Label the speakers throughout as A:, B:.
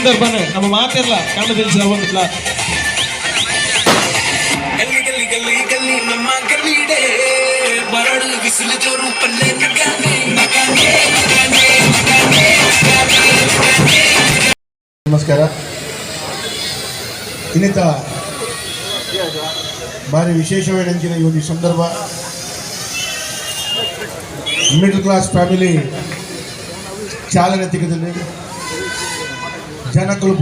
A: ಸಂದರ್ಭನ ನಮ್ಮ ಮಾತಿರಲ್ಲ ಕನ್ನಡದಲ್ಲಿ ಬಂದಿಲ್ಲ
B: ಗಲ್ಲಿ ಗಲ್ಲಿ ಗಲ್ಲಿ ಗಲ್ಲಿ ನಮ್ಮ ಗಲ್ಲಿಡೆ. ಬರಡು ಬಿಸಿಲು ಜೋರು ಪಲ್ಲೆ ನಗಾನೆ ನಗಾನೆ ನಗಾನೆ ನಗಾನೆ ನಗಾನೆ
C: ನಮಸ್ಕಾರ. ಇನ್ನಿತ ಭಾರಿ ವಿಶೇಷವೇನೆಂಚಿನ ಈ ಒಂದು ಸಂದರ್ಭ. ಮಿಡಲ್ ಕ್ಲಾಸ್ ಫ್ಯಾಮಿಲಿ ಚಾಲನೆ ತೆಗೆದಲ್ಲಿ ಜನಗಳು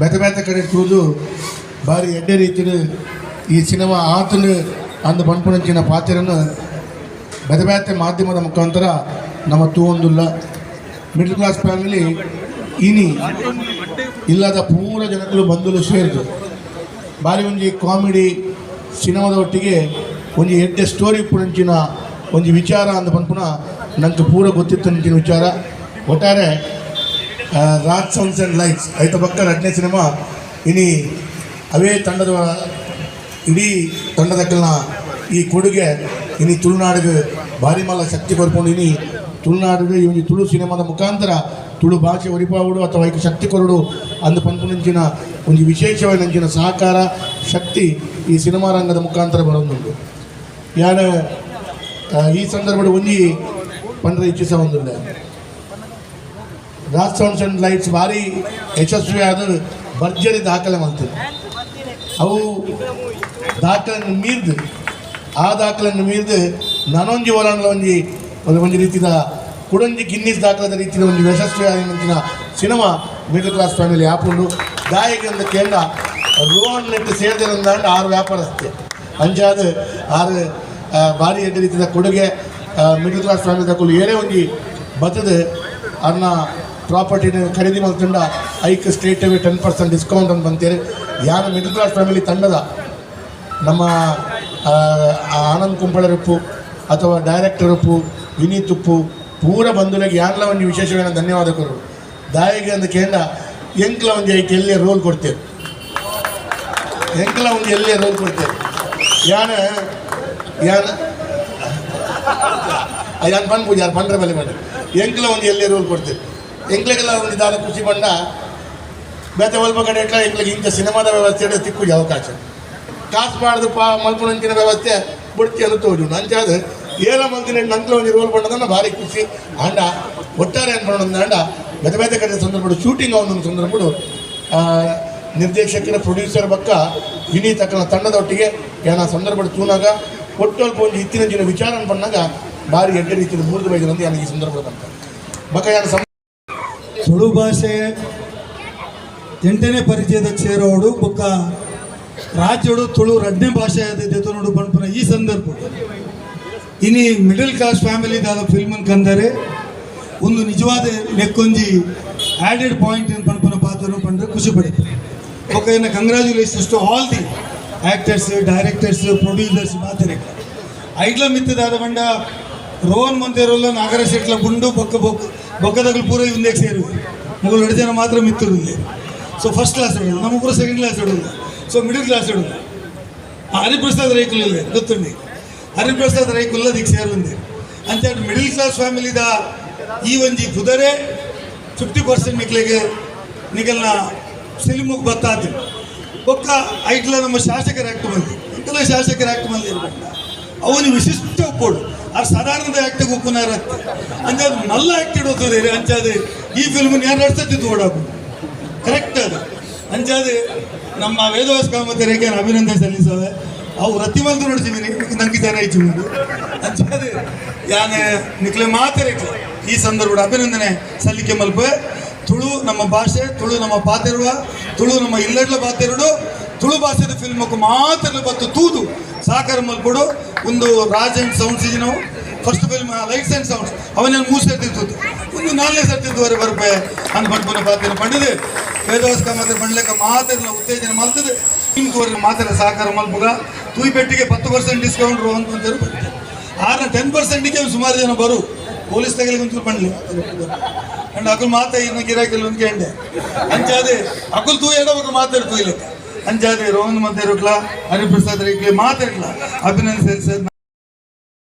C: ಬೆತ್ತ ಬೆತ್ತ ಕಡೆ ತೂದು ಭಾರಿ ಎಡ್ಡೆ ರೀತಿಯ ಈ ಸಿನಿಮಾ ಆತನು ಅಂದು ಪಂಪುನಂಚಿನ ಪಾತ್ರನ್ನು ಬೆತ್ತ ಬೆತ್ತ ಮಾಧ್ಯಮದ ಮುಖಾಂತರ ನಮ್ಮ ತೂವೊಂದುಲ್ಲ. ಮಿಡ್ಲ್ ಕ್ಲಾಸ್ ಫ್ಯಾಮಿಲಿ ಇನಿ ಇಲ್ಲದ ಪೂರ ಜನಗಳು ಬಂಧುಗಳು ಸೇರಿದ್ರು. ಬಾರಿ ಒಂಜಿ ಕಾಮಿಡಿ ಸಿನಿಮಾದ ಒಟ್ಟಿಗೆ ಒಂಜಿ ಎಡ್ಡೆ ಸ್ಟೋರಿ ಪುಣಂಚಿನ ಒಂಜಿ ವಿಚಾರ ಅಂದ ಪನ್ಪುನ ನನಗೆ ಪೂರ ಗೊತ್ತಿತ್ತು ವಿಚಾರ. ಒಟ್ಟಾರೆ ರಾಜ್ ಸೌಂಡ್ಸ್ ಆ್ಯಂಡ್ ಲೈಟ್ಸ್ ಐತ ಪಕ್ಕ ಸಿನಿಮಾ. ಇನಿ ಅವೇ ತಂಡದ, ಇಡೀ ತಂಡದಕ್ಕಲ್ನ ಈ ಕೊಡುಗೆ ಇನಿ ತುಳುನಾಡಿಗೆ ಭಾರಿ ಮಲ್ಲ ಶಕ್ತಿ ಕೊರ್ಕೊಂಡು ಇನಿ ತುಳುನಾಡಿಗೆ ಇವನಿ ತುಳು ಸಿನಿಮಾದ ಮುಖಾಂತರ ತುಳು ಭಾಷೆ ಒರಿಪಾವುಡು ಅಥವಾ ಈಗ ಶಕ್ತಿ ಕೊರಡು ಅಂದು ಪಂಪುನಂಚಿನ ಒಂದು ವಿಶೇಷವಾದಂಚಿನ ಸಹಕಾರ, ಶಕ್ತಿ ಈ ಸಿನಿಮಾ ರಂಗದ ಮುಖಾಂತರ ಬರೋದುಂಟು ಯಾನ ಈ ಸಂದರ್ಭದ ಒಂಜಿ ಪಂಡ್ರೆ ಇಚ್ಛಿಸ ಒಂದುಂಡೆ ರಾಜ್ ಲೈಟ್ಸ್ ಭಾರಿ ಯಶಸ್ವಿಯಾದ ಭರ್ಜರಿ ದಾಖಲೆ ಮಾಡ್ತದೆ ಅವು ದಾಖಲೆಯನ್ನು ಮೀರಿದು, ಆ ದಾಖಲೆಯನ್ನು ಮೀರಿದು ನಾನೊಂಜಿ ಒಳಂಡ್ಲ ಒಂಜಿ ಒಂದು ಒಂದು ರೀತಿಯ ಕುಡೊಂಜಿ ಗಿನ್ನಿಸ್ ದಾಖಲಾದ ರೀತಿಯ ಒಂದು ಯಶಸ್ವಿಯಾದಂತಿನ ಸಿನಿಮಾ ಮಿಡಲ್ ಕ್ಲಾಸ್ ಫ್ಯಾಮಿಲಿ ಆಪುಂಡು ದಾಯಿಗೆ ಒಂದು ಕೇಂದ್ರ ರೋಹನ್ ನೆಟ್ಟು ಸೇರಿದಂದಾಂಡ ಆರು ವ್ಯಾಪಾರಸ್ಥೆ. ಅಂಚಾದ ಆರು ಭಾರಿ ಎಡ್ಡ ರೀತಿಯ ಕೊಡುಗೆ ಮಿಡಲ್ ಕ್ಲಾಸ್ ಫ್ಯಾಮಿಲಿ ತಗೊಳ್ಳಿ ಏನೇ ಒಂಜಿ ಬತ್ತದ ಅನ್ನ ಪ್ರಾಪರ್ಟಿನ ಖರೀದಿ ಮಾಡ್ಕೊಂಡ ಐಕ್ ಸ್ಟೇಟ್ ಅವೇ ಟೆನ್ ಪರ್ಸೆಂಟ್ ಡಿಸ್ಕೌಂಟ್ ಅಂತ ಬಂತೀರಿ. ಯಾರು ಮಿಡಲ್ ಕ್ಲಾಸ್ ಫ್ಯಾಮಿಲಿ ತಂಡದ, ನಮ್ಮ ಆನಂದ್ ಕುಂಪಳರಪ್ಪು ಅಥವಾ ಡೈರೆಕ್ಟರ್ ಉಪ್ಪು ವಿನೀತ್ ಉಪ್ಪು, ಪೂರ ಬಂಧುಗಳಿಗೆ ಯಾರಲ್ಲ ಒಂದು ವಿಶೇಷವೇನ ಧನ್ಯವಾದ ಕೊರು ದಾಯಿಗೆ ಅಂದ ಕೇಂದ್ರ ಎಂಕ್ಲ ಒಂದು ಐಟಿ ಎಲ್ಲಿ ರೋಲ್ ಕೊಡ್ತೇವೆ. ಎಂಕ್ಲ ಒಂದು ಎಲ್ಲಿ ರೋಲ್ ಕೊಡ್ತೇವೆ. ಯಾನ ಯಾನ ಯಾನ್ ಬಂದ್ಬೋದು ಯಾರು ಬಂದ್ರೆ ಮೇಲೆ ಮಾಡಿ. ಎಂಕ್ಲ ಒಂದು ಎಲ್ಲಿ ರೋಲ್ ಕೊಡ್ತೇವೆ. ಎಂಕ್ಲೆಗೆಲ್ಲ ಒಂದು ಇದಾದ ಖುಷಿ ಬಂಡ ಬೇತೆ ಒಲ್ಪ ಕಡೆ ಇಟ್ಲ ಎಂಕ್ಲಿಗೆ ಇಂಥ ಸಿನಿಮಾದ ವ್ಯವಸ್ಥೆ ತಿಕ್ಕುಜಿ ಅವಕಾಶ. ಕಾಸು ಮಾಡಿದ್ರು ಪಾ ಮಲ್ಪುಣಂಚಿನ ವ್ಯವಸ್ಥೆ ಬುಡ್ತಿ ಅಂತ ತೋಜು ಅಂಚಾದ ಏನ ಮಲ್ತಿನ ನಂತರ ಒಂದು ರೋಲ್ ಬಂಡದನ್ನ ಭಾರಿ ಖುಷಿ. ಅಂಡ ಒಟ್ಟಾರೆ ಅನ್ಕೊಂಡು ಅಂಡ ಬೇತೆ ಬೇತೆ ಕಡೆ ಸಂದರ್ಭ ಶೂಟಿಂಗ್ ಅವನೊಂದು ಸಂದರ್ಭ ನಿರ್ದೇಶಕರ ಪ್ರೊಡ್ಯೂಸರ್ ಬಕ್ಕ ಇಡೀ ತಕ್ಕ ತಂಡದೊಟ್ಟಿಗೆ ಏನ ಸಂದರ್ಭ ತೂನಾಗ, ಒಟ್ಟೊಲ್ಪ ಒಂದು ಇತ್ತಿನ ವಿಚಾರ ಬಂದಾಗ ಭಾರಿ ಎಡ್ಡೆ ರೀತಿಯಲ್ಲಿ ಮೂರ್ದು ಬೈದು ನನಗೆ ಈ ಸಂದರ್ಭ ಬಂತ. ಬಕ್ಕ ಸಂ
D: ತುಳು ಭಾಷೆ. ಎಂಟನೇ ಪರಿಚಯದ ಸೇರೋಡು ಬೊಕ್ಕ ರಾಜ್ಯಡು ತುಳು ಎರಡನೇ ಭಾಷೆ ಆದದ್ದು ನೋಡು ಈ ಸಂದರ್ಭ. ಇನಿ ಮಿಡಲ್ ಕ್ಲಾಸ್ ಫ್ಯಾಮಿಲಿ ದಾದ ಫಿಲ್ಮ್ ಕಂದರೆ ಒಂದು ನಿಜವಾದ ಲೆಕ್ಕೊಂಜಿ ಆ್ಯಡೆಡ್ ಪಾಯಿಂಟ್ ಏನು ಪಂಪನ ಪಾತ್ರ ಪಂಡ್ರೆ ಖುಷಿ ಪಡಿತಾರೆ ಬೊಕ್ಕ ಇನ್ನು congratulations to all the actors directors producers ಮಾತ್ರ. ಐಡ್ಲ ಮಿತ್ತದಾದ ಬಂಡ ರೋಹನ್ ಮಂದಿರಲ್ಲ ನಾಗರ ಶೆಟ್ಲ ಗುಂಡು ಬೊಕ್ಕ ಬೊಕ್ಕ ಬೊಕ್ಕದಗಳು ಪೂರ ಹಿಂದೆಗೆ ಸೇರು ಮುಗಳು ಎರಡು ಜನ ಮಾತ್ರ ಮಿತ್ತರು ಸೊ ಫಸ್ಟ್ ಕ್ಲಾಸ್ ಇಡೋದು ನಮ್ಮ ಸೆಕೆಂಡ್ ಕ್ಲಾಸ್ ಇಡೋದು ಸೊ ಮಿಡಲ್ ಕ್ಲಾಸ್ ಇಡೋದು ಇಲ್ಲ ಗೊತ್ತುಂಡಿ ಹರಿಪ್ರಸಾದ್ ರೈಕುಲ್ಲ ದಿಕ್ ಸೇರುಂದೆ ಅಂತ ಮಿಡಲ್ ಕ್ಲಾಸ್ ಫ್ಯಾಮಿಲಿದ ಈ ಒಂಜಿ ಕುದರೆ ಫಿಫ್ಟಿ ಪರ್ಸೆಂಟ್ ನಿಕ್ಲಿಗೆ ನಿಗಲ್ನ ಸಿನಿಮಕ್ಕೆ ಬತ್ತಾತು. ಒಕ್ಕ ಐಟ್ಲ ನಮ್ಮ ಶಾಸಕರ ಆಕ್ಟ್ ಮಂದಿ ಇಂಕಲ ಶಾಸಕರ ಆಕ್ಟ್ ಮಂದಿ ಇರ್ಬೇಕು ಅವನು ವಿಶಿಷ್ಟ ಒಪ್ಪೋಡು. ಆ ಸಾಧಾರಣದ ಆಕ್ಟಿಗೆ ಹೋಗ್ಕೊನಾರ ಅದು ನಲ್ಲ ಆಕ್ಟೆಡ್ ರೀ ಅಂಚಾದೆ ಈ ಫಿಲ್ಮ್ ಯಾರು ನಡ್ಸತ್ತಿದ್ದು ಓಡಾಕು ಕರೆಕ್ಟ್ ಅದು. ಅಂಚಾದೆ ನಮ್ಮ ವೇದವಾಸ ಕಾಮತರಿಗೆ ಅಭಿನಂದನೆ ಸಲ್ಲಿಸೋದೆ ಅವು ರತಿವಂತ ನೋಡ್ತೀವಿ ನಂಗೆ ಜನ ಇಚ್ಚು ಮುಂದೆ ಅಂಚಾದೆ ಯಾನೆ ನಿಕ್ಲೆ ಮಾತರಿಕ್ಲೆ ಈ ಸಂದರ್ಭದ ಅಭಿನಂದನೆ ಸಲ್ಲಿಕೆ ಮಲ್ಪ. ತುಳು ನಮ್ಮ ಭಾಷೆ, ತುಳು ನಮ್ಮ ಪಾತೆರುವ, ತುಳು ನಮ್ಮ ಇಲ್ಲಡ್ಲ ಪಾತೆರುಡು ತುಳು ಭಾಷೆದ ಫಿಲ್ಮಕ್ಕೂ ಮಾತ್ರ ಬತ್ತು ತೂದು. ಸಾಕಾರ ಮಲ್ಕೊಡು ಒಂದು ರಾಜ್ ಅಂಡ್ ಸೌಂಡ್ಸ್ ಇದೆ ನಾವು. First film lights and sounds ಅವನೇನು ಮೂರು ಸರ್ತಿತ್ತು ಒಂದು ನಾಲ್ನೇ ಸರ್ತಿದ್ದುವರೆ ಬರ್ಬೇ ಅಂದ್ ಪಂಪನ ಪಾತ್ರ ಪಂಡಿದೆ. ವೇದವಾಸ್ಕ ಮಾತ್ರ ಬಂಡ್ಲೆಕ್ಕ ಮಾತ್ರ ಉತ್ತೇಜನ ಮಾಡ್ತದೆ ನಿಮ್ಗೆ ಮಾತ್ರ ಸಹಕಾರ ಮಲ್ಪುಗ ತೂಯಿ ಪೆಟ್ಟಿಗೆ ಪತ್ತು ಪರ್ಸೆಂಟ್ ಡಿಸ್ಕೌಂಟ್ ಅಂತಂತಾರೆ ಆರ ಟೆನ್ ಪರ್ಸೆಂಟಿಗೆ ಸುಮಾರು ಜನ ಬರು. ಪೊಲೀಸ್ ತಗಲಿಗೆ ಒಂಚೂರು ಪಂಡ್ಲಿ. ಅಂಡ್ ಅಕುಲ್ ಮಾತಾ ಇನ್ನ ಗಿರಾಕಿಲ್ಲ ಒಂದು ಅಂತ ಅದೇ. ಅಕುಲ್ ತೂ ಎಡವಾಗ ಮಾತಾಡ್ತು ಇಲ್ಲ ಮತ್ತೆ ಇರೋಕ್ಲ ಹರಿಪ್ರಸಾದ್ ರೇಖೆ ಮಾತಾಡ್ಲ ಅಭಿನಂದನೆ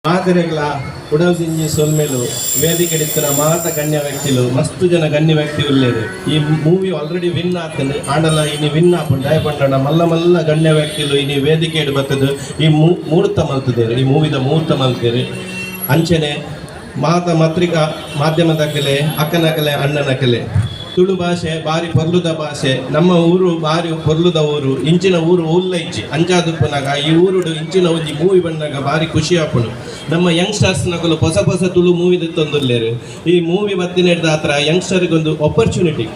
E: ಮಾತೆರೆಗಳ ಉಡಲ್ದಿಂಜಿ ಸೊಲ್ಮೆಲು, ವೇದಿಕೆ ಇತ್ತಿನ ಮಾತ ಗಣ್ಯ ವ್ಯಕ್ತಿಲು ಮಸ್ತ್ ಜನ ಗಣ್ಯ ವ್ಯಕ್ತಿ ಉಳ್ಳೇರು ಈ ಮೂವಿ ಆಲ್ರೆಡಿ ವಿನ್ ಆಗ್ತದೆ. ಆಂಡಲ್ಲ ಇನಿ ವಿನ್ ಆಪುಂಡು ದಯಪಂಡ ಮಲ್ಲ ಮಲ್ಲ ಗಣ್ಯ ವ್ಯಕ್ತಿಲು ಇನಿ ವೇದಿಕೆ ಇಡು ಬರ್ತದೆ. ಈ ಮೂ ಮುಹೂರ್ತ ಮಲ್ತದೇರು ಈ ಮೂವಿದ ಮೂರ್ತ ಮಲ್ತೇರಿ ಅಂಚನೆ, ಮಾತ ಮಾತ್ರಿಕಾ, ಮಾಧ್ಯಮದ ಕಲೆ, ಅಕ್ಕನ ಕಲೆ, ಅಣ್ಣನ ಕಲೆ. ತುಳು ಭಾಷೆ ಬಾರಿ ಪೊರ್ಲುದ ಭಾಷೆ, ನಮ್ಮ ಊರು ಬಾರಿ ಪೊರ್ಲುದ ಊರು, ಇಂಚಿನ ಊರು ಉಲ್ಲ ಇಂಚಿ, ಅಂಜಾದುಪ್ಪನಾಗ, ಈ ಊರುಡು ಇಂಚಿನ ಒಂಜಿ ಮೂವಿ ಬಂದಾಗ ಬಾರಿ ಖುಷಿ ಆಪುಂಡು. ನಮ್ಮ ಯಂಗ್ಸ್ಟರ್ಸ್ ನಗಲು ಹೊಸ ಹೊಸ ತುಳು ಮೂವಿ ತಂದುಲ್ಲೇರು ಈ ಮೂವಿ ಬತ್ತಿನ ಹಿಡ್ದ ಹತ್ರ ಯಂಗ್ಸ್ಟರ್ಗೊಂದು ಆಪರ್ಚುನಿಟಿ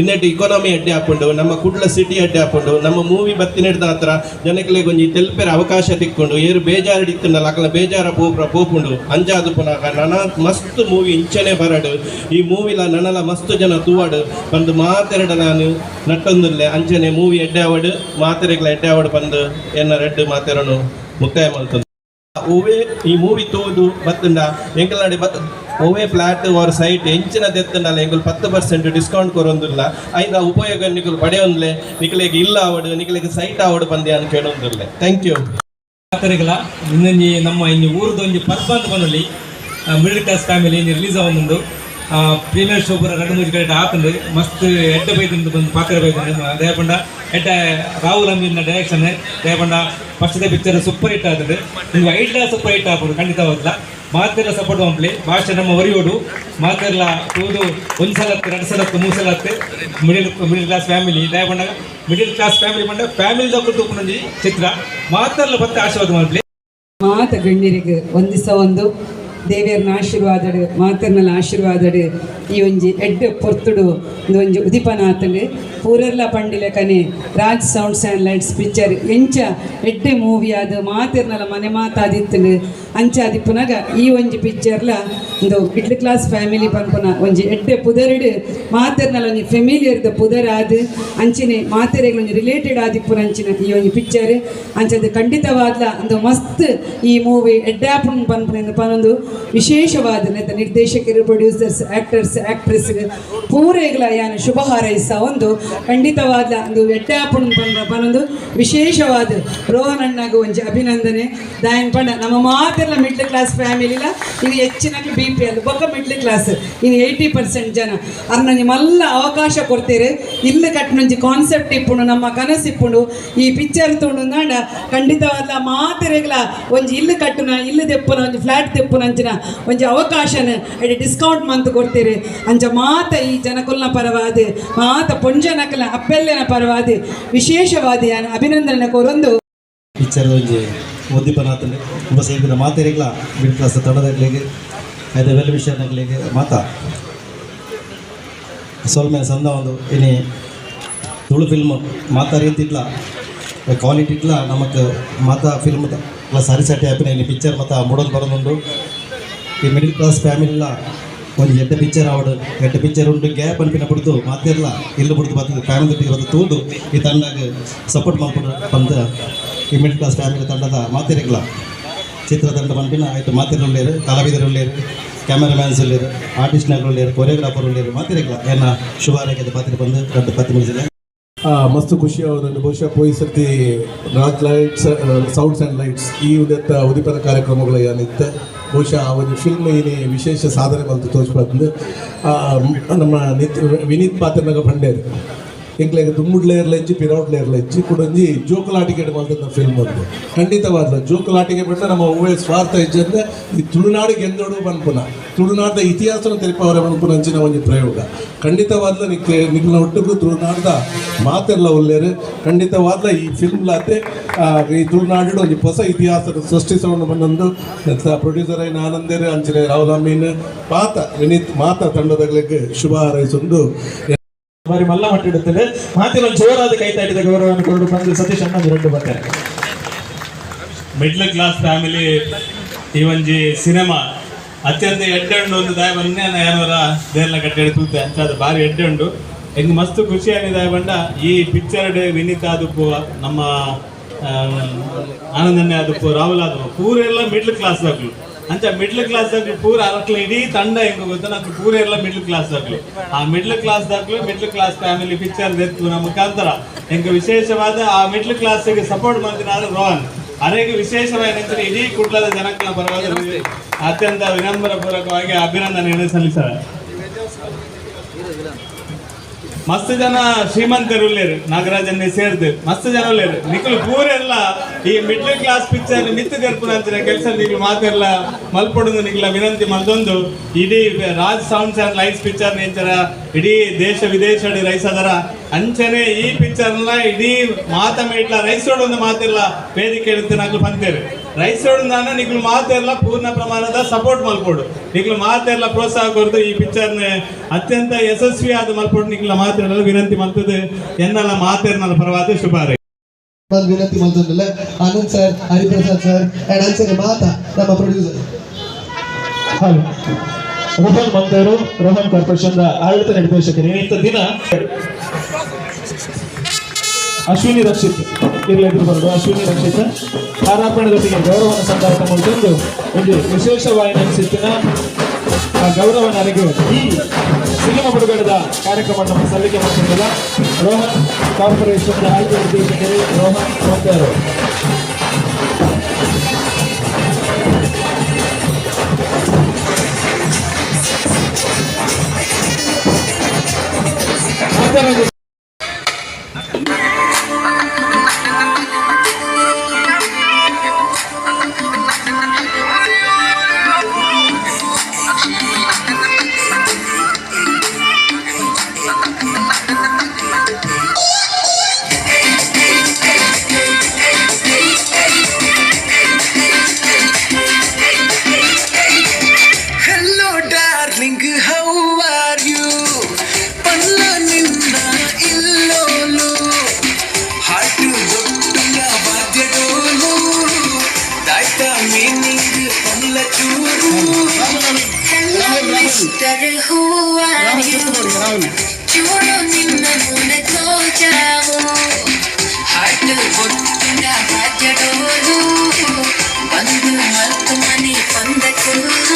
E: ಇನ್ನೆಟ್ಟು ಇಕಾನಮಿ ಅಡ್ಡೆ ಹಾಕೊಂಡು ನಮ್ಮ ಕುಡ್ಲ ಸಿಟಿ ಅಡ್ಡೆ ಹಾಕೊಂಡು ನಮ್ಮ ಮೂವಿ ಬತ್ತಿನೆಡ್ದ ಹತ್ರ ಜನಕ್ಕೆ ಒಂಜಿ ತೆಲ್ಪೆರ ಅವಕಾಶ ತಿಕ್ಕೊಂಡು, ಏರು ಬೇಜಾರು ಇತ್ತನಲ್ಲ ಅಕಲ ಬೇಜಾರ ಪೋಪ್ರ ಪೋಪುಂಡು, ಅಂಜಾದು ಪುನಃ ನನ ಮಸ್ತ್ ಮೂವಿ ಇಂಚನೆ ಬರಡು. ಈ ಮೂವಿಲ ನನಲ ಮಸ್ತ್ ಜನ ತೂವಾಡು. ಬಂದು ಮಾತೆರಡ ನಾನು ನಟ್ಟೊಂದುಲ್ಲೆ ಅಂಚನೆ ಮೂವಿ ಎಡ್ಡೆ ಅವಡು ಮಾತೆರೆಗಳ ಎಡ್ಡೆ ಅವಡು ಬಂದು ಎನ್ನ ರೆಡ್ ಮಾತೆರನು ಮುಕ್ತಾಯ ಮಲ್ತಂದು. ಓವೇ ಈ ಮೂವಿ ತೂದು ಬತ್ತಂಡ, ಎಂಕಲ್ನಾಡಿ ಬತ್ ಓವೇ ಫ್ಲಾಟ್ ಆರ್ ಸೈಟ್ ಎಂಚಿನ ದೆತ್ತನಲ್ಲ ಎಂಕಲ್ ಪತ್ತು ಪರ್ಸೆಂಟ್ ಡಿಸ್ಕೌಂಟ್ ಕೊರೊಂದಿಲ್ಲ ಐದ ಉಪಯೋಗ ನಿಕಲ್ ಪಡೆಯೊಂದ್ಲೆ, ನಿಕಲಿಗೆ ಇಲ್ಲ ಅವಡು ನಿಕಲಿಗೆ ಸೈಟ್ ಅವಡು ಬಂದೆ ಅಂತ ಕೇಳೊಂದಿಲ್ಲ ಥ್ಯಾಂಕ್ ಯು
F: ಪಾತ್ರಗಳ ಇನ್ನೊಂಜಿ ನಮ್ಮ ಇನ್ನು ಊರದ ಒಂಜಿ ಪರ್ಬ ಅಂತ ಬಂದಲ್ಲಿ ಮಿಡಲ್ ಕ್ಲಾಸ್ ಫ್ಯಾಮಿಲಿ ರಿಲೀಸ್ ಆಗೊಂದು ಪ್ರೀಮಿಯರ್ ಶೋ ಪೂರ ಎರಡು ಮೂರು ಕಡೆ ಆತಂದು ಮಸ್ತ್ ಎಡ್ಡ ಬೈದಿಂದ ಬಂದು ಪಾತ್ರ ಬೈದಂಡು ದೇವಪಂಡ ಎಡ್ಡ ರಾಹುಲ್ ಅಂಬಿನ ಡೈರೆಕ್ಷನ್ ದೇವಪಂಡ ಫಸ್ಟ್ ಪಿಕ್ಚರ್ ಸೂಪರ್ ಹಿಟ್ ಆತದೆ ನಿಮ್ಗೆ ಐಡ್ಲ ಸೂಪರ್ ಹಿಟ್ ಆಗ್ಬೋದು ಖಂಡಿತವಾಗ್ಲ ಮಾತೆಲ್ಲ ಸಪೋರ್ಟ್ ಮಾಡ್ಲಿ ಭಾಷೆ ನಮ್ಮ ಒರಿಯೋಡು ಮಾತೆಲ್ಲ ತೂದು ಒಂದು ಸಲ ಎರಡು ಸಲ ಮೂರು ಸಲ ಮಿಡಿಲ್ ಮಿಡಿಲ್ ಕ್ಲಾಸ್ ಫ್ಯಾಮಿಲಿ ದಯಪಂಡ ಮಿಡಿಲ್ ಕ್ಲಾಸ್ ಫ್ಯಾಮಿಲಿ ಬಂದ ಫ್ಯಾಮಿಲಿ ತಗೊಂಡು ಚಿತ್ರ. ಮಾತೆಲ್ಲ ಬತ್ತೆ ಆಶೀರ್ವಾದ ಮಾಡ್ಲಿ.
G: ಮಾತ ಗಣ್ಯರಿಗೆ ಒಂದಿಸ ಒಂದು ದೇವಿಯರ್ನ ಆಶೀರ್ವಾದ ಮಾತರ್ನಲ ಆಶೀರ್ವಾದ ಈ ಒಂಜಿ ಎಡ್ಡೆ ಪೊರ್ತುಡು, ಒಂದು ಒಂಜಿ ಉದಿಪನಾತಂಡು ಪೂರೆಲ್ಲ ಪಂಡಿಲೆ ಕನೆ Raj sounds and lights picture, ಎಂಚ ಎಡ್ಡೆ ಮೂವಿ ಅದು ಮಾತಿರ್ನಲ್ಲ ಮನೆ ಮಾತಾದಿತ್ತು ಅಂಚ ಆದಿಪ್ಪುನಾಗ ಈ ಒಂಜಿ ಪಿಕ್ಚರ್ಲ ಒಂದು ಮಿಡ್ಲ್ ಕ್ಲಾಸ್ ಫ್ಯಾಮಿಲಿ ಪನ್ಪುನ ಒಂಜಿ ಎಡ್ಡೆ ಪುದರ್ಡ್ ಮಾತಿರ್ನಲ್ಲ ಒಂಜಿ ಫೆಮಿಲಿಯರ್ದ ಪುದರ್ ಆದ್, ಅಂಚಿನ ಮಾತೆರೆಗಳು ಒಂಜಿ ರಿಲೇಟೆಡ್ ಆದಿಪ್ಪುನ ಅಂಚಿನ ಈ ಒಂಜಿ ಪಿಕ್ಚರ್. ಅಂಚದು ಖಂಡಿತವಾದ್ಲ ಒಂದು ಮಸ್ತ್ ಈ ಮೂವಿ ಎಡ್ಡಾಪನ್ ಪನ್ಪುನ ಪನೊಂದು ವಿಶೇಷವಾದ ನಿರ್ದೇಶಕರು ಪ್ರೊಡ್ಯೂಸರ್ಸ್ ಆಕ್ಟರ್ಸ್ ಆಕ್ಟ್ರೆಸ್ ಪೂರೈಗಳ ಯಾನು ಶುಭ ಹಾರೈಸ ಒಂದು ಖಂಡಿತವಾದ ಒಂದು ವ್ಯತ್ಯಾಪನ ಪನೊಂದು ವಿಶೇಷವಾದ ರೋಹನ್ ಅಣ್ಣಗ ಒಂಜಿ ಅಭಿನಂದನೆ. ದಾಯನ್ ಪಂಡ, ನಮ್ಮ ಮಾತೆಲ್ಲ ಮಿಡ್ಲ್ ಕ್ಲಾಸ್ ಫ್ಯಾಮಿಲಿಲ ಇದು ಹೆಚ್ಚಿನ ಬಿ ಪಿ ಎಲ್ ಬೊಕ್ಕ ಮಿಡ್ಲ್ ಕ್ಲಾಸ್ ಇನ್ನು ಏಯ್ಟಿ ಪರ್ಸೆಂಟ್ ಜನ. ಅದನ್ನ ನಿಮ್ಮೆಲ್ಲ ಅವಕಾಶ ಕೊಡ್ತೀರಿ. ಇಲ್ಲಿ ಕಟ್ನೊಂಜಿ ಕಾನ್ಸೆಪ್ಟ್ ಇಪ್ಪುಂಡು, ನಮ್ಮ ಕನಸು ಇಪ್ಪುಂಡು. ಈ ಪಿಕ್ಚರ್ ತೊಂಡು ನಾಡ ಖಂಡಿತವಾದ ಮಾತೆರೆಗಳ ಒಂಜಿ ಇಲ್ಲು ಕಟ್ಟುನ, ಇಲ್ಲು ತೆಪ್ಪುನ ಒಂದು ಫ್ಲಾಟ್ ತೆಪ್ಪುನ ಅಂಚಿನ ಒಂಜಿ ಅವಕಾಶನ, ಅಡಿ ಡಿಸ್ಕೌಂಟ್ ಮಂತ್ ಕೊಡ್ತೀರಿ. ಅಂಚ ಮಾತ ಈ ಜನಕುಲ್ನ ಪರವಾದ, ಮಾತ ಪೊಂಜನಕಲ ಅಪ್ಪೆಲ್ಲನ ಪರವಾದಿ ವಿಶೇಷವಾದಿ ಯಾನ ಅಭಿನಂದನೆ ಕೋರೊಂದು.
H: ಪಿಕ್ಚರ್ ಒಂಜಿ ಉದ್ದೀಪನಾಥನ್ ತುಂಬ ಸೇರಿದ ಮಾತೆರೆಗ್ಲ ಮಿಡ್ ಕ್ಲಾಸ್ ತಂಡದಗಳಿಗೆ ಐದು ವೆಲ್ ವಿಷಯಗಳಿಗೆ ಮಾತ. ಸೊಲ್ಮೆ ಸಂದ ಒಂದು, ಇನಿ ತುಳು ಫಿಲ್ಮ್ ಅಂತಿಟ್ಲ ಕ್ವಾಲಿಟಿ ಇಟ್ಲ ನಮಕ್ ಮಾತಾ ಫಿಲ್ಮ್ ಸರಿ ಸಟಿ ಆಪಿನ ಇನ್ನು ಪಿಕ್ಚರ್ ಮತ್ತು ಮೂಡೋದು ಬರೋದುಂಡು ಈ ಮಿಡಿಲ್ ಕ್ಲಾಸ್ ಫ್ಯಾಮಿಲಿಲ ಒಂದು ಎಡ್ಡ ಪಿಕ್ಚರ್ ಆವಡು ಎಡ್ಡ ಪಿಕ್ಚರ್ ಉಂಟು ಗ್ಯಾಪ್ ಅನ್ಪಿನ ಬಿಡ್ತು. ಮಾತಿರಲ್ಲ ಇಲ್ಲಿ ಬಿಡ್ತು ಬರ್ತದೆ ಫ್ಯಾಮಿಲಿ ಜೊತೆಗೆ ಬಂದು ತೂದು ಈ ತಂಡಾಗ ಸಪೋರ್ಟ್ ಮಾಡ್ಕೊಂಡು ಬಂದ ಈ ಮಿಡ್ ಕ್ಲಾಸ್ ಫ್ಯಾಮಿಲಿ ತಂಡದ ಮಾತಿರಲ್ಲ ಚಿತ್ರತಂಡ ಬಂದಿನ ಆಯಿತು ಮಾತಿರ ಉಳ್ಳೇರು ಕಲಾವಿದರು ಉಳ್ಳೇರು ಕ್ಯಾಮರಾಮ್ಯಾನ್ಸ್ ಉಳ್ಳೇರು ಆರ್ಟಿಸ್ಟ್ನಾಗಳು ಉಳ್ಳೇರು ಕೊರಿಯೋಗ್ರಾಫರ್ ಉಳ್ಳೇರು ಮಾತಿರಲ್ಲ ಏನ ಶುಭ ಆರೋಗ್ಯದ ಪಾತ್ರ ಬಂದು ದೊಡ್ಡ ಪತ್ತಿ ಮುಗಿಸಿದೆ
I: ಮಸ್ತ್ ಖುಷಿ ಅವರನ್ನು ಬಹುಶಃ ಪೋಯಿ ಸರ್ತಿ ಲೈಟ್ಸ್ ಸೌಂಡ್ಸ್ ಆ್ಯಂಡ್ ಲೈಟ್ಸ್ ಈ ಉದತ್ತ ಉದಿಪದ ಕಾರ್ಯಕ್ರಮಗಳು ಏನಿತ್ತು? ಬಹುಶಃ ಆ ಒಂದು ಫಿಲ್ಮ್ ಏನೇ ವಿಶೇಷ ಸಾಧನೆ ಬಂತು ತೋರಿಸ್ಬಂದು ನಮ್ಮ ನಿತ್ ವಿನೀತ್ ಪಾತ್ರನಾಗ ಬಂಡೇರು ಎಂಕ್ಲೆಗ್ ದುಮ್ಮುಡ್ಲೇರ್ಲ ಇಜ್ಜಿ ಪಿರೌಟ್ಲೇರ್ಲ ಇಜ್ಜಿ, ಕುಡೊಂಜಿ ಜೋಕುಲಾಟಿಕೆ ಮಲ್ತದ ಫಿಲ್ಮ್ ಒಂದು ಖಂಡಿತವಾದ ಜೋಕುಲಾಟಿಕೆ ಬಿಟ್ಟ ನಮ್ಮ ಹೂವೆ ಸ್ವಾರ್ಥ ಇಜ್ಜಂದ್ರೆ ಈ ತುಳುನಾಡಿಗೆ ಎಂದೋಡು ಬನ್ಪುನ ತುಳುನಾಡದ ಇತಿಹಾಸನ ತೆರಿಪವರ ಬನ್ಪುನ ಅಂಚಿನ ಒಂದು ಪ್ರಯೋಗ. ಖಂಡಿತವಾದ ನಿಕ್ಕೆ ನಿಗ್ಲ ಒಟ್ಟಿಗೂ ತುಳುನಾಡದ ಮಾತೆಲ್ಲ ಒಲ್ಲೇರು. ಖಂಡಿತವಾದ ಈ ಫಿಲ್ಮ್ ಫಿಲ್ಮ್ಲಾತೆ ಈ ತುಳುನಾಡು ಒಂದು ಹೊಸ ಇತಿಹಾಸದ ಸೃಷ್ಟಿಸೋಣ ಬಂದೊಂದು ಪ್ರೊಡ್ಯೂಸರ್ ಐನ ಆನಂದೇರು ಅಂಚಿನ ರಾಹುಲ್ ಅಮೀನ್ ಪಾತ, ವಿನೀತ್ ಮಾತ ತಂಡದಗಳಿಗೆ ಶುಭ ಹಾರೈಸೊಂದು
A: ಬಾರಿ ಮಲ್ಲ ಮಟ್ಟಿಡುತ್ತದೆ ಮಾತಿನ ಜೋರಾದ ಕೈ ತಾಟಿದ ಗೌರವವನ್ನು ಕೊರಡು ಬಂದು ಸತೀಶ್ ಅಣ್ಣ ಎರಡು ಬರ್ತಾರೆ
J: ಮಿಡ್ಲ್ ಕ್ಲಾಸ್ ಫ್ಯಾಮಿಲಿ ಈ ಒಂಜಿ ಸಿನಿಮಾ ಅತ್ಯಂತ ಎಡ್ಡೆ ಉಂಡು ಒಂದು ದಾಯ ಬನ್ನೇನ ಯಾನವರ ದೇರ್ಲ ಕಟ್ಟೆಡೆ ತೂತೆ ಅಂತ ಅದು ಬಾರಿ ಎಡ್ಡೆ ಉಂಡು ಹೆಂಗ್ ಮಸ್ತ್ ಖುಷಿ ಆಗಿದೆ ಬಂಡ ಈ ಪಿಕ್ಚರ್ ಡೇ ವಿನೀತ್ ಆದಪ್ಪು ನಮ್ಮ ಆನಂದನ್ನೇ ಆದುಪ್ಪು ರಾಹುಲ್ ಆದಪ್ಪು ಪೂರೆಲ್ಲ ಮಿಡ್ಲ್ ಕ್ಲಾಸ್ ಆಗ್ಲು ಅಂಚ ಮಿಡ್ಲ್ ಕ್ಲಾಸ್ ಆಗ್ಲಿ ಪೂರ ಅರಕ್ಲ ಇಡೀ ತಂಡ ಹೆಂಗ ಗೊತ್ತಾ? నాకు ಪೂರ ಎಲ್ಲ ಮಿಡ್ಲ್ ಕ್ಲಾಸ್ ಆಗ್ಲಿ. ಆ ಮಿಡ್ಲ್ ಕ್ಲಾಸ್ ದಾಗ್ಲು ಮಿಡ್ಲ್ ಕ್ಲಾಸ್ ಫ್ಯಾಮಿಲಿ ಪಿಕ್ಚರ್ ದೆತ್ತು ನಮ್ಮ ಮುಖಾಂತರ. ಹೆಂಗ ವಿಶೇಷವಾದ ಆ ಮಿಡ್ಲ್ ಕ್ಲಾಸ್ಗೆ ಸಪೋರ್ಟ್ ಮಾಡ್ತೀನಿ ರೋಹನ್ ಅರೆಗೆ ವಿಶೇಷವೇನೆಂದರೆ ಇಡೀ ಕುಡ್ಲದ ಜನಗಳ ಪರವಾಗಿ ಅತ್ಯಂತ ವಿನಮ್ರ ಪೂರ್ವಕವಾಗಿ ಅಭಿನಂದನೆಯನ್ನು ಸಲ್ಲಿಸ್ತಾರೆ. ಮಸ್ತ್ ಜನ ಶ್ರೀಮಂತರು ಉಳ್ಳೇರು ನಾಗರಾಜನ್ನೇ ಸೇರ್ದು. ಮಸ್ತ್ ಜನ ಉಳ್ಳೇರು ನಿಖಲ್ ಪೂರೆಲ್ಲ ಈ ಮಿಡ್ಲ್ ಕ್ಲಾಸ್ ಪಿಕ್ಚರ್ ಮಿತ್ತು ಗರ್ಪುನ ಅಂತ ಕೆಲಸ ನಿಖಲು ಮಾತೆಲ್ಲ ಮಲ್ಪೊಡುದು ವಿನಂತಿ ಮಲ್ದೊಂದು. ಇಡೀ Raj sounds and lights picture nature ಇಡೀ ದೇಶ ವಿದೇಶ ರೈಸದರ ಅಂಚನೆ ಈ ಪಿಕ್ಚರ್ನ ಇಡೀ ಮಾತ ಮೇಟ್ಲ ರೈಸೋಡ್ ಒಂದು ಮಾತೆಲ್ಲ ವೇದಿಕೆ ಇರುತ್ತೆ ನಾಗ್ಲು ಬಂತೇವೆ. ರೈಸೋಡ್ ನಾನು ನಿಗ್ಲು ಮಾತೆಲ್ಲ ಪೂರ್ಣ ಪ್ರಮಾಣದ ಸಪೋರ್ಟ್ ಮಲ್ಪೋಡು ನಿಗ್ಲು ಮಾತೆಲ್ಲ ಪ್ರೋತ್ಸಾಹ ಕೊರದು ಈ ಪಿಕ್ಚರ್ನ ಅತ್ಯಂತ ಯಶಸ್ವಿ ಆದ ಮಲ್ಪೋಡು ನಿಗ್ಲ ಮಾತೆಲ್ಲ ವಿನಂತಿ ಮಲ್ತದೆ. ಎನ್ನೆಲ್ಲ ಮಾತೇರ್ನಲ್ಲ ಪರವಾದ ಶುಭಾರಯ
K: ನಾನು ವಿನಂತಿ ಮಲ್ತದಲ್ಲ. Anand sir Hariprasad sir and answer ಮಾತ ನಮ್ಮ ಪ್ರೊಡ್ಯೂಸರ್
A: ಹಲೋ. ರೋಹನ್ ಮಂತೇರು ರೋಹನ್ ಕಾರ್ಪೊರೇಷನ್ ಆಡಳಿತ ನಿರ್ದೇಶಕರು. ಇಂಥ ದಿನ ಅಶ್ವಿನಿ ರಕ್ಷಿತ್ ಇರ್ಲಿದ್ರು ಬಂದು ಅಶ್ವಿನಿ ರಕ್ಷಿತ್ ಜೊತೆಗೆ ಗೌರವವನ್ನು ಸಂದಾಯ ಮಾಡಿಕೊಂಡು ಒಂದು ವಿಶೇಷವಾಗಿ ಅನಿಸಿತ್ತಿನ ಆ ಗೌರವ ನನಗೆ ಈ ಸಿನಿಮಾ ಬಿಡುಗಡೆದ ಕಾರ್ಯಕ್ರಮವನ್ನು ಸಲ್ಲಿಕೆ ಮಾಡಿದ ರೋಹನ್ ಕಾರ್ಪೊರೇಷನ್ ಆಯ್ಕೆ ನಿರ್ದೇಶಕರು ರೋಹನ್ ಮಂತೇರು
B: ಸುತ್ತಲೂ ಹೂವ ಚೂಡು ನಿಮ್ಮ ಮುನ ತೋಜಾವು. ಹಾಟು
L: ಬೊಟ್ಟಿನ ರಾಜ್ಯಡೋಲು ಬಂದು ಮತ್ತು ಮನೆ ಬಂದ
B: ಕೂರು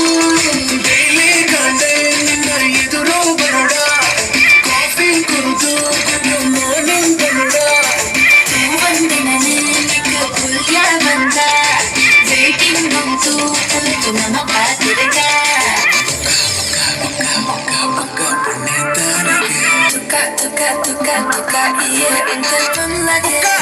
B: Like okay.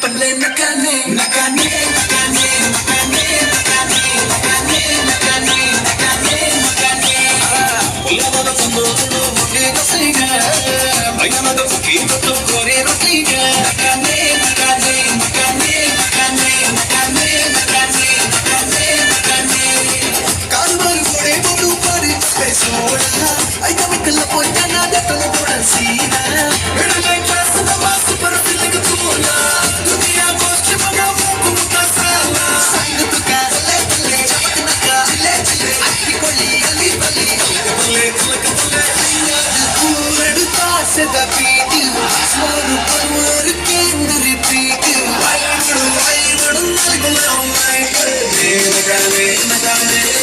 B: ಬಿಸಿಲು ಜೋರು ಪಲ್ಲೆ ನಕಾನೆ ನಕಾನೆ ನಕಾನೆ ನಕಾನೆ ನಕಾನೆ ನಕಾನೆ ನಕಾನೆ ನಕಾನೆ ನಕಾನೆ ಉಲ್ಲವದ ಸಂದೋಷಗಳು ಮುಟ್ಟೆ ದಸೈಗ ಭಯನದ ಸುಖಿ ಗೊತ್ತು ಕೋರೆ ರೊಟ್ಟಿಗ ನಕಾನೆ ನಕಾನೆ ನಕಾನೆ ನಕಾನೆ ನಕಾನೆ ನಕಾನೆ ನಕಾನೆ ನಕಾನೆ ಕಾರುಬಾರು ಗೋಡೆ ಬೋಡು ಪಾರಿ ಸ್ಪೇಸೋಡ ಐದ ಮಿಕ್ಕಲ್ಲ ಪೊಯ್ಯನ ದತ್ತನ Dame